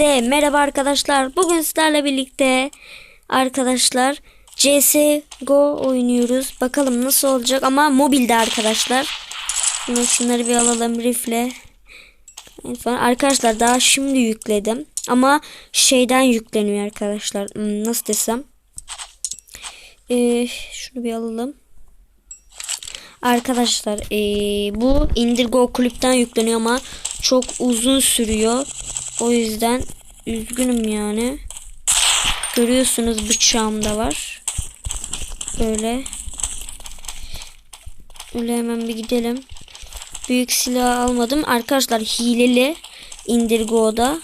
Hepinize merhaba arkadaşlar. Bugün sizlerle birlikte arkadaşlar CSGO oynuyoruz. Bakalım nasıl olacak ama mobilde arkadaşlar. Şimdi şunları bir alalım rifle. Arkadaşlar daha şimdi yükledim. Ama şeyden yükleniyor arkadaşlar. Hmm, nasıl desem. Ee, şunu bir alalım. Arkadaşlar ee, bu Indigo kulüpten yükleniyor ama çok uzun sürüyor. O yüzden üzgünüm yani. Görüyorsunuz bıçağım da var. Böyle. Öyle hemen bir gidelim. Büyük silah almadım. Arkadaşlar hileli Indirgo'da.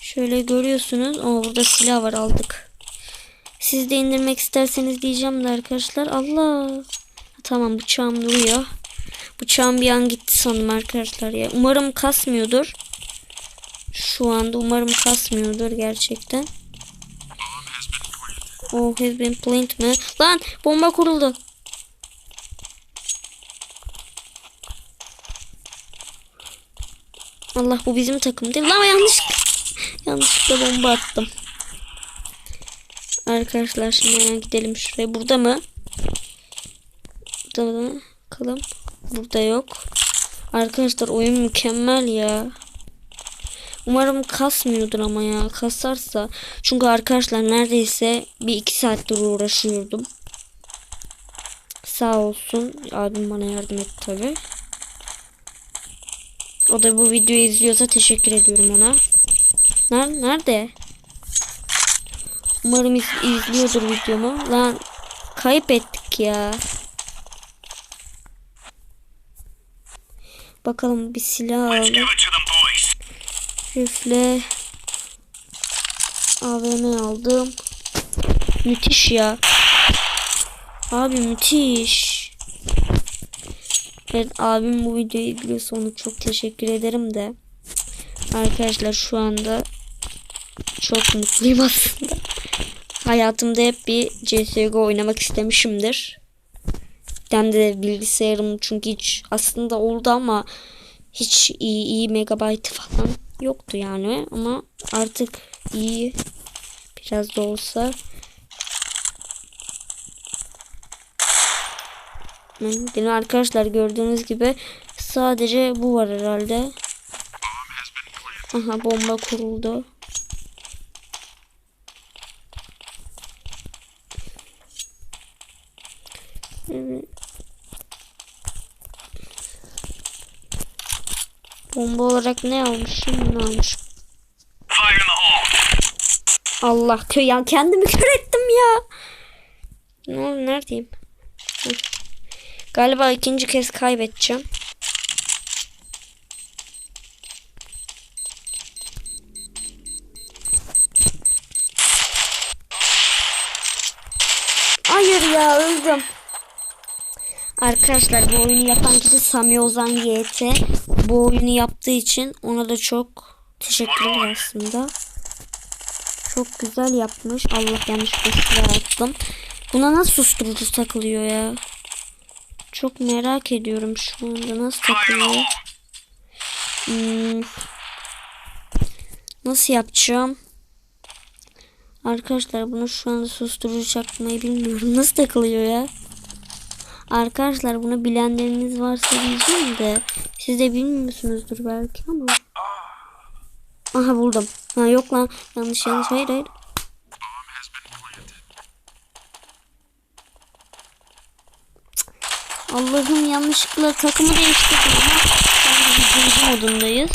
Şöyle görüyorsunuz. Ama burada silah var aldık. Siz de indirmek isterseniz diyeceğim de arkadaşlar. Allah. Tamam bıçağım duruyor. Bıçağım bir an gitti sandım arkadaşlar ya. Umarım kasmıyordur. Şu anda umarım kasmıyordur gerçekten. Oh has been planted mi? Lan bomba kuruldu. Allah bu bizim takım değil. Lan yanlış yanlışlıkla bomba attım. Arkadaşlar şimdi gidelim şuraya. Burada mı? Burada mı? Bakalım. Burada yok. Arkadaşlar oyun mükemmel ya. Umarım kasmıyordur ama ya. Kasarsa. Çünkü arkadaşlar neredeyse bir iki saattir uğraşıyordum. Sağ olsun. Abim bana yardım etti tabi. O da bu videoyu izliyorsa teşekkür ediyorum ona. Nerede? Umarım iz izliyordur videomu. Lan kayıp ettik ya. Bakalım bir silah aldım. Rifle. AVM aldım. Müthiş ya. Abi müthiş. Evet abim bu videoyu izliyorsa onu çok teşekkür ederim de. Arkadaşlar şu anda çok mutluyum aslında. Hayatımda hep bir CSGO oynamak istemişimdir. Ben de bilgisayarım çünkü hiç aslında oldu ama hiç iyi, iyi megabaytı falan yoktu yani ama artık iyi biraz da olsa benim arkadaşlar gördüğünüz gibi sadece bu var herhalde. Aha bomba kuruldu. Evet. Bomba olarak ne almışım ne almışım. Allah kö ya kendimi kör ettim ya. Ne oldu neredeyim? Galiba ikinci kez kaybedeceğim. Hayır ya öldüm. Arkadaşlar bu oyunu yapan kişi Sami Ozan YT. Bu oyunu yaptığı için ona da çok teşekkürler aslında. Çok güzel yapmış. Allah yanlışlıkla silah attım. Buna nasıl susturucu takılıyor ya? Çok merak ediyorum şu anda nasıl takılıyor. Hmm. Nasıl yapacağım? Arkadaşlar bunu şu anda susturucu çakmayı bilmiyorum. Nasıl takılıyor ya? Arkadaşlar bunu bilenleriniz varsa diyeceğim de siz de bilmiyorsunuzdur belki ama. Aha buldum. Ha yok lan yanlış yanlış hayır hayır. Allah'ım yanlışlıkla takımı değiştirdim şimdi biz modundayız.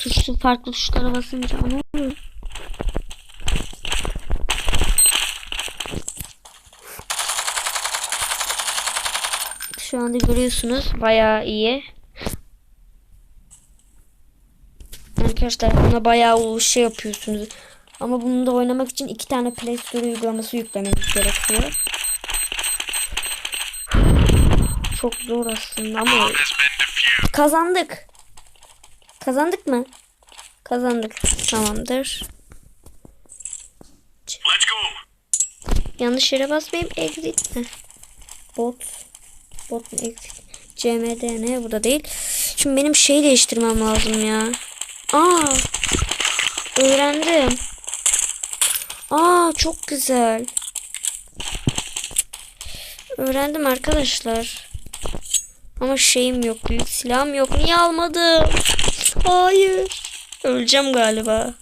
Tuşlu farklı tuşlara basınca ne oluyor? Anda görüyorsunuz bayağı iyi. Arkadaşlar buna bayağı şey yapıyorsunuz. Ama bunu da oynamak için iki tane Play Store uygulaması yüklemeniz gerekiyor. Çok zor aslında ama kazandık. Kazandık mı? Kazandık. Tamamdır. Yanlış yere basmayayım. Exit. Heh. Bot. Bot mu exit? CMD ne? Bu da değil. Şimdi benim şey değiştirmem lazım ya. Aa. Öğrendim. Aa çok güzel. Öğrendim arkadaşlar. Ama şeyim yok. Büyük silahım yok. Niye almadım? Hayır. Öleceğim galiba.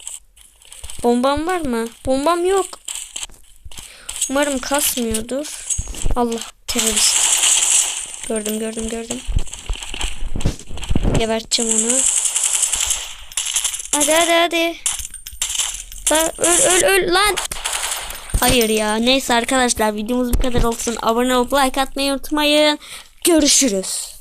Bombam var mı? Bombam yok. Umarım kasmıyordur. Allah terörist. Gördüm gördüm gördüm. Geberteceğim onu. Hadi hadi hadi. Öl öl öl lan. Hayır ya. Neyse arkadaşlar videomuz bu kadar olsun. Abone olup like atmayı unutmayın. Görüşürüz.